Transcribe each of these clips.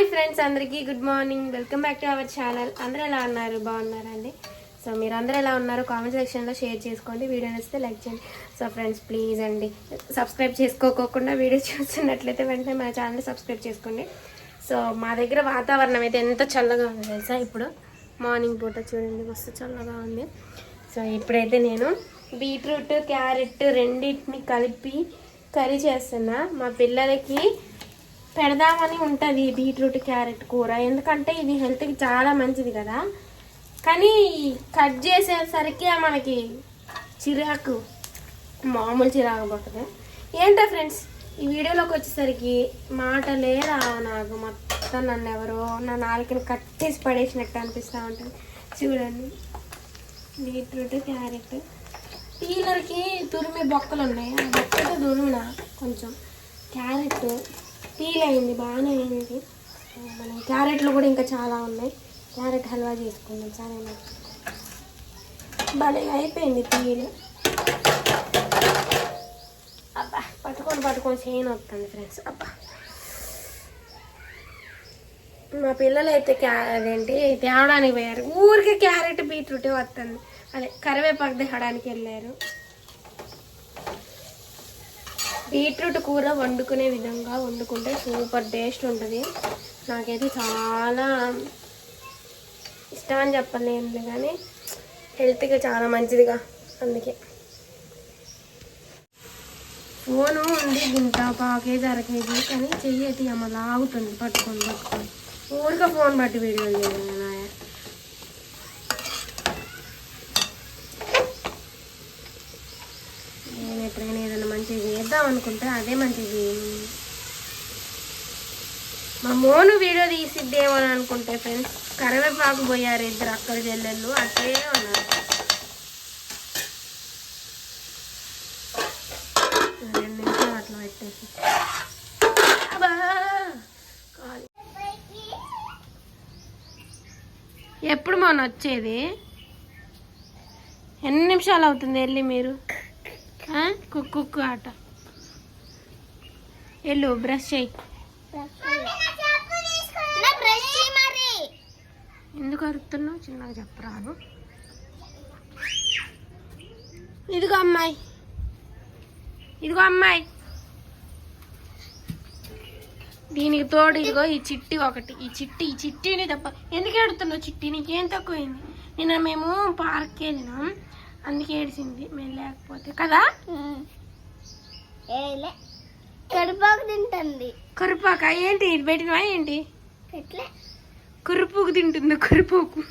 Hi friends అందరికీ good morning. Welcome back to our channel. అందరూ ఎలా ఉన్నారు? బాగున్నారండి? సో మీరు అందరూ ఎలా ఉన్నారు కామెంట్ సెక్షన్లో షేర్ చేసుకోండి. వీడియో నచ్చితే లైక్ చేయండి. సో ఫ్రెండ్స్ ప్లీజ్ అండి సబ్స్క్రైబ్ చేసుకోకోకుండా వీడియో చూస్తున్నట్లయితే వెంటనే మా ఛానల్ సబ్స్క్రైబ్ చేసుకోండి. సో మా దగ్గర వాతావరణం అయితే ఎంత చల్లగా ఉంది తెలుసా ఇప్పుడు? మార్నింగ్ పూట చూడండి మస్తు చల్లగా ఉంది. సో ఇప్పుడైతే నేను బీట్రూట్ క్యారెట్ రెండింటిని కలిపి కర్రీ చేస్తున్నా. మా పిల్లలకి పెడదామని ఉంటుంది బీట్రూట్ క్యారెట్ కూర. ఎందుకంటే ఇది హెల్త్కి చాలా మంచిది కదా. కానీ కట్ చేసేసరికి మనకి చిరాకు మామూలు చిరాకు పడుతుంది. ఏంటో ఫ్రెండ్స్ ఈ వీడియోలోకి వచ్చేసరికి మాటలే రావు నాకు. మొత్తం నన్ను ఎవరో నా నాలుకని కట్టేసి పడేసినట్టు అనిపిస్తూ ఉంటుంది. చూడండి. Beetroot carrot. పీలర్కి తురిమే బొక్కలు ఉన్నాయి. ఆ బొక్కతో తురుమున కొంచెం క్యారెట్ పీల్ అయింది బాగానే అయింది. మనం క్యారెట్లు కూడా ఇంకా చాలా ఉన్నాయి. క్యారెట్ హల్వా చేసుకుందాం సరేనా? భలే అయిపోయింది పీల్ అబ్బా పట్టుకొని పట్టుకొని చేయని వస్తుంది ఫ్రెండ్స్ అబ్బా. మా పిల్లలు అయితే క్యా అదేంటి తేవడానికి పోయారు. ఊరికే క్యారెట్ బీట్రూటే వస్తుంది. అదే కరివేపాకు తేవడానికి వెళ్ళారు. బీట్రూట్ కూర వండుకునే విధంగా వండుకుంటే సూపర్ టేస్ట్ ఉంటుంది. నాకైతే చాలా ఇష్టం అని చెప్పలేము కానీ హెల్త్గా చాలా మంచిదిగా అందుకే. ఫోను ఉంది ఇంత పాకేజ్ అరకేజీ కానీ చెయ్యి అయితే అమ్మ లాగుతుంది పట్టుకొని పట్టుకొని. ఊరికే ఫోన్ పట్టి వీడియోలు చేయాలి నాయ నేను ఎప్పుడైనా ఏదైనా వేద్దాం అనుకుంటే అదే మంచిది. మా మోను వీడియో తీసిద్దేమో అని అనుకుంటే ఫ్రెండ్స్ కరివేపాకు పోయారు ఇద్దరు అక్కడ చెల్లెళ్ళు అట్లే ఉన్నారు. రెండు నిమిషాలు అట్లా పెట్టేసి. ఎప్పుడు మొన్న వచ్చేది ఎన్ని నిమిషాలు అవుతుంది వెళ్ళి మీరు? కుక్కు కుక్కు ఆట. వెళ్ళు బ్రష్ చేయి. ఎందుకు అరుతున్నావు చిన్నగా చెప్పరాదు. ఇదిగో అమ్మాయి. ఇదిగో అమ్మాయి. దీనికి తోడు ఇదిగో ఈ చిట్టి ఒకటి. ఈ చిట్టి ఈ చిట్టిని తప్ప ఎందుకు ఏడుతున్నావు చిట్టి? నీకేం తక్కువైంది? నిన్న మేము పార్క్కి వెళ్ళినాం. అందుకే ఏడిసింది మేము. లేకపోతే కదా కడుపాకు తింటుంది. కరుపాక ఏంటి? ఇది పెట్టినవా ఏంటి? కురుపుకు తింటుంది కురుపుకు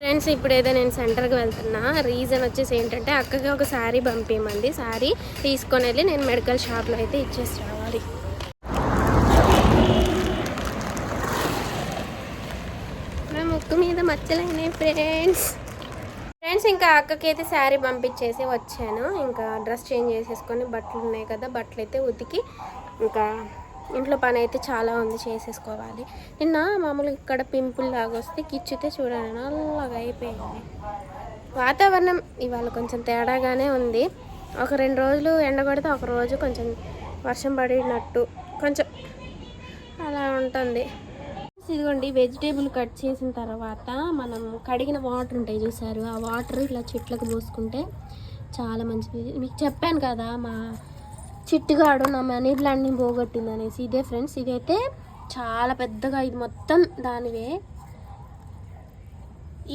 ఫ్రెండ్స్ ఇప్పుడైతే నేను సెంటర్కి వెళ్తున్నా. రీజన్ వచ్చేసి ఏంటంటే అక్కకి ఒక శారీ పంపించమంది శారీ తీసుకొని వెళ్ళి నేను మెడికల్ షాప్లో అయితే ఇచ్చేసి రావాలి. నా ముక్కు మీద మచ్చలైనాయి ఫ్రెండ్స్ ఫ్రెండ్స్ ఇంకా అక్కకి అయితే శారీ పంపించేసి వచ్చాను. ఇంకా డ్రెస్ చేంజ్ చేసేసుకొని బట్టలు ఉన్నాయి కదా బట్టలు అయితే ఉతికి ఇంకా ఇంట్లో పని అయితే చాలా ఉంది చేసేసుకోవాలి. నిన్న మామూలుగా ఇక్కడ పింపుల్ లాగా వస్తే కిచ్చితే చూడండి నల్లగా అయిపోయింది. వాతావరణం ఇవాళ కొంచెం తేడాగానే ఉంది. ఒక రెండు రోజులు ఎండ కొడితే ఒక రోజు కొంచెం వర్షం పడినట్టు కొంచెం అలా ఉంటుంది. ఇదిగోండి వెజిటేబుల్ కట్ చేసిన తర్వాత మనం కడిగిన వాటర్ ఉంటాయి చూసారు ఆ వాటర్ ఇలా చెట్లకు పోసుకుంటే చాలా మంచిది. మీకు చెప్పాను కదా మా చిట్టుగాడు నా మనీ ప్లాంట్ని పోగొట్టింది అనేసి. ఇదే ఫ్రెండ్స్ ఇదైతే చాలా పెద్దగా ఇది మొత్తం దానివే.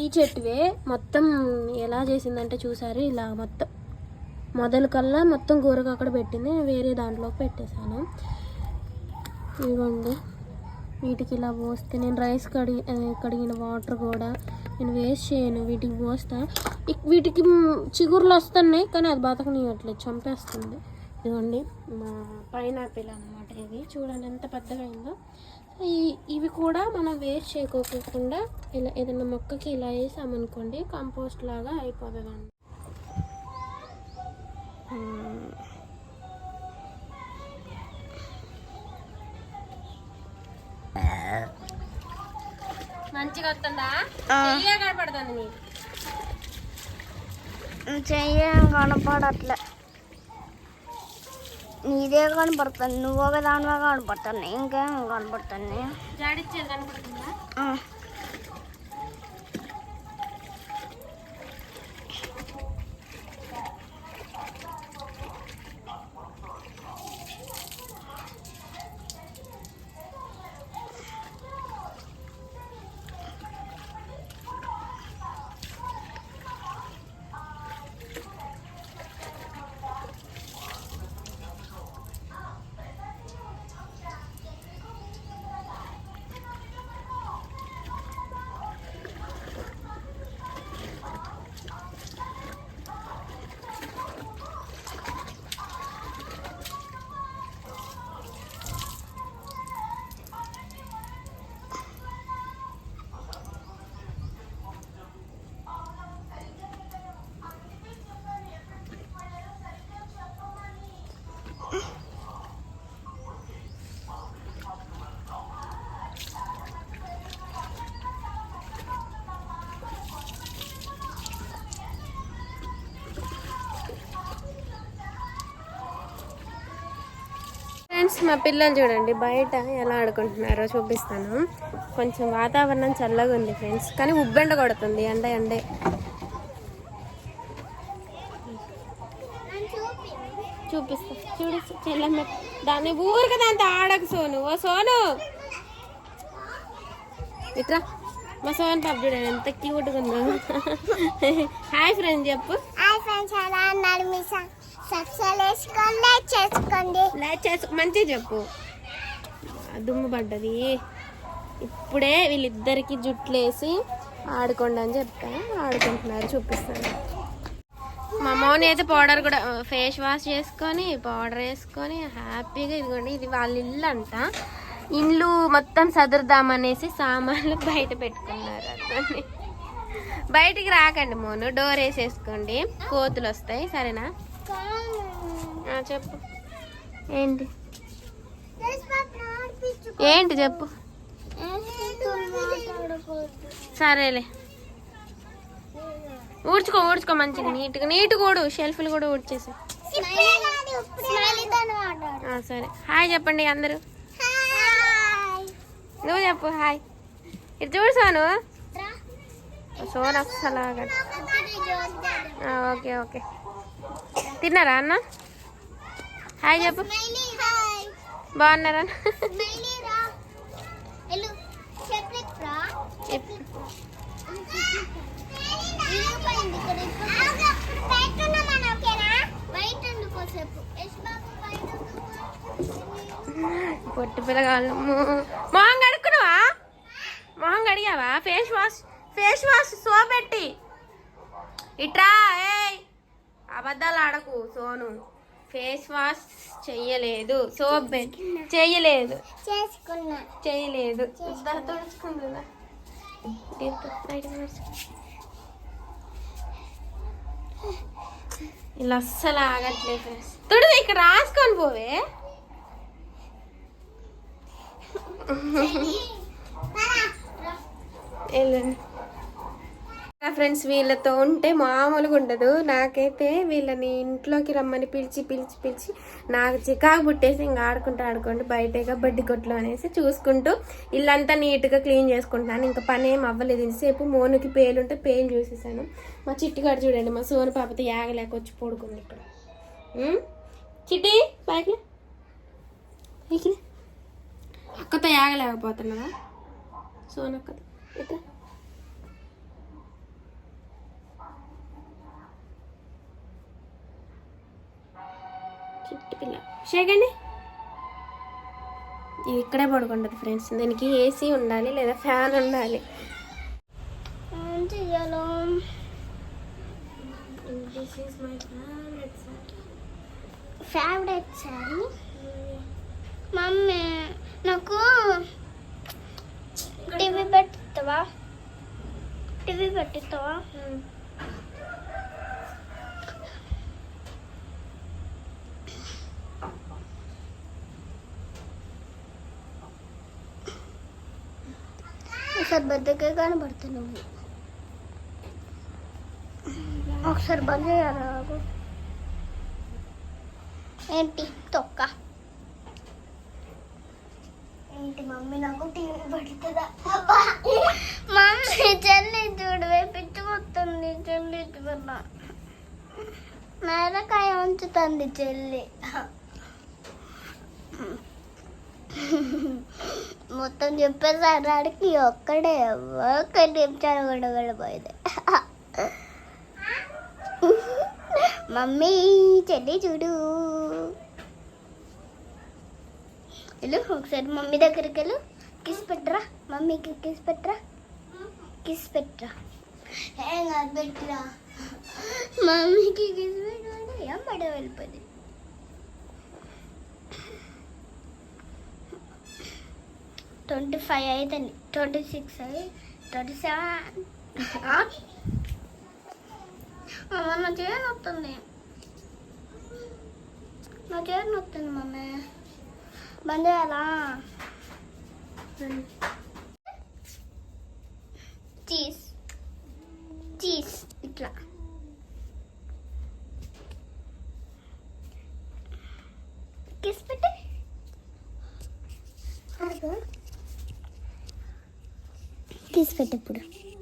ఈ చెట్టువే మొత్తం ఎలా చేసిందంటే చూసారు ఇలా మొత్తం మొదలు కల్లా మొత్తం కూరకు అక్కడ పెట్టింది వేరే దాంట్లోకి పెట్టేశాను. ఇదిగోండి. వీటికి ఇలా పోస్తే నేను రైస్ కడిగి కడిగిన వాటర్ కూడా నేను వేస్ట్ చేయను. వీటికి పోస్తా. వీటికి చిగురులు వస్తున్నాయి కానీ అది బతకనియట్లేదు. చంపేస్తుంది. ఇదిగోండి మా పైనాపిల్ అనమాట ఇది. చూడండి ఎంత పెద్దగా అయిందో. ఇవి కూడా మనం వేస్ట్ చేయకోకుండా ఇలా ఏదైనా మొక్కకి ఇలా వేసామనుకోండి కంపోస్ట్ లాగా అయిపోతుందండి. మంచిగా వస్తుందా? చెయ్యే కనపడుతుంది నీకు. చెయ్య కనపడట్లే. నీదే కనపడుతుంది. నువ్వు ఒక దానివే కనపడుతుంది? ఇంకేం కనపడుతుందా? ఫ్రెండ్స్ మా పిల్లలు చూడండి బయట ఎలా ఆడుకుంటున్నారో చూపిస్తాను. కొంచెం వాతావరణం చల్లగా ఉంది ఫ్రెండ్స్ కానీ ఉబ్బెండ కొడుతుంది ఎండ ఎండే. చూపిస్తా. చూడు చెల్లమ్మ. దాన్ని ఊరికి దాంతో ఆడకు సోను. ఓ సోను. ఇట్రా. మా సోన్ పాప చూడండి ఎంత క్యూట్గా ఉందో. హాయ్ ఫ్రెండ్ చెప్పు. హాయ్ ఫ్రెండ్స్ అలా అన్నాడు చేసుకోండి. లైక్ చేసు మంచిగా చెప్పు. దుమ్ము పడ్డది. ఇప్పుడే వీళ్ళిద్దరికి జుట్లేసి ఆడుకోండి అని చెప్తా ఆడుకుంటున్నారు చూపిస్తాను. మా మౌని అయితే పౌడర్ కూడా ఫేస్ వాష్ చేసుకొని పౌడర్ వేసుకొని హ్యాపీగా ఇదిగోండి ఇది వాళ్ళ ఇల్లు అంట. ఇల్లు మొత్తం సదురుదామనేసి సామాన్లు బయట పెట్టుకున్నారు అతన్ని. బయటికి రాకండి మోను డోర్ వేసేసుకోండి. కోతులు వస్తాయి సరేనా? చెప్పు. ఏంటి? ఏంటి చెప్పు? సరేలే. ఊడ్చుకో ఊడ్చుకో మంచిగా. నీట్గా నీట్ కూడా షెల్ఫ్లు కూడా ఊడ్చేసి. సరే. హాయ్ చెప్పండి అందరూ. నువ్వు చెప్పు హాయ్. ఇటు చూడు సోను. సోను అస్సలు ఓకే ఓకే. తిన్నారా అన్న? హాయ్ చెప్పు. బాగున్నారా. పొట్టు పిల్లగాళ్ళు. మొహం కడుక్కున్నావా? మొహం కడిగావా? ఫేస్ వాష్ ఫేస్ వాష్ సో పెట్టి ఇట్రా ఏయ్. అబద్ధాలు ఆడకు సోను. ఫేస్ వాష్ చెయ్యలేదు. సోప్ చెయ్యలేదు. చేసుకున్నా. చేయలేదు దా, తుడుచుకుంటుందా దీంతో బయటకు తుడుచుకో. ఇలా అస్సలు ఆగట్లేదు ఫ్రెండ్స్. తుడు ఇక్కడ రాసుకొని పోవే. వెళ్ళండి. ఫ్రెండ్స్ వీళ్ళతో ఉంటే మామూలుగా ఉండదు. నాకైతే వీళ్ళని ఇంట్లోకి రమ్మని పిలిచి పిలిచి పిలిచి నాకు చికాకు పుట్టేసి ఇంకా ఆడుకుంటూ ఆడుకుంటూ బయటగా బడ్డి కొట్లు అనేసి చూసుకుంటూ ఇల్లంతా నీట్గా క్లీన్ చేసుకుంటున్నాను. ఇంకా పని ఏం అవ్వలేదు. ఇంతసేపు మోనుకి పేలుంటే పేలు చూసేసాను. మా చిట్టిగాడు చూడండి మా సోను పాపతో యాగలేక వచ్చి పడుకుంది ఇక్కడ. చిట్టి పైకి పైకి అక్కతో యాగలేకపోతున్నావా? సోను అక్కతో ఇట్లా చిట్టి పిల్ల. షేకండి. ఇది ఇక్కడే పడుకుంటుంది ఫ్రెండ్స్. దీనికి ఏసీ ఉండాలి లేదా ఫ్యాన్ ఉండాలి. ఫేవరెట్ ఫేవరెట్ సారీ మమ్మీ నాకు టీవీ పెట్టిస్తావా? టీవీ పెట్టిస్తావా? ఒకసారి బద్దకే కనబడుతుంది నువ్వు ఒకసారి బంద్ చేయాలి. ఏంటి తొక్క? ఏంటి మమ్మీ నాకు టీవీ పడుతుందా? మమ్మీ చెల్లి చూడవే పిచ్చి మొత్తుంది చెల్లి చూడ. మేరకాయ ఉంచుతుంది చెల్లి. మొత్తం చెప్పేసారి ఒక్కడే ఒక్క నిమిషాలు కూడా వెళ్ళిపోయింది మమ్మీ చెల్లి చూడు. వెళ్ళు ఒకసారి మమ్మీ దగ్గరికి వెళ్ళు. కిస్ పెట్టరా? మమ్మీకి కిస్ పెట్టరా? కిస్ పెట్టరా? ఏం కాదు పెట్టరా? మమ్మీకి కిస్ పెట్టమంటే ఏం పడ వెళ్ళిపోయింది? ట్వంటీ ఫైవ్ అవుతుంది ట్వంటీ సిక్స్ అయ్యి ట్వంటీ సెవెన్. అమ్మ నా చేయ నొత్తుంది. నా చేయ నొత్తుంది మమ్మీ. బంద్ చేయాలా? చీజ్. చీజ్. ఇట్లా. కిస్ పెట్టి. కిస్ పెట్టు ఇప్పుడు పెట్టి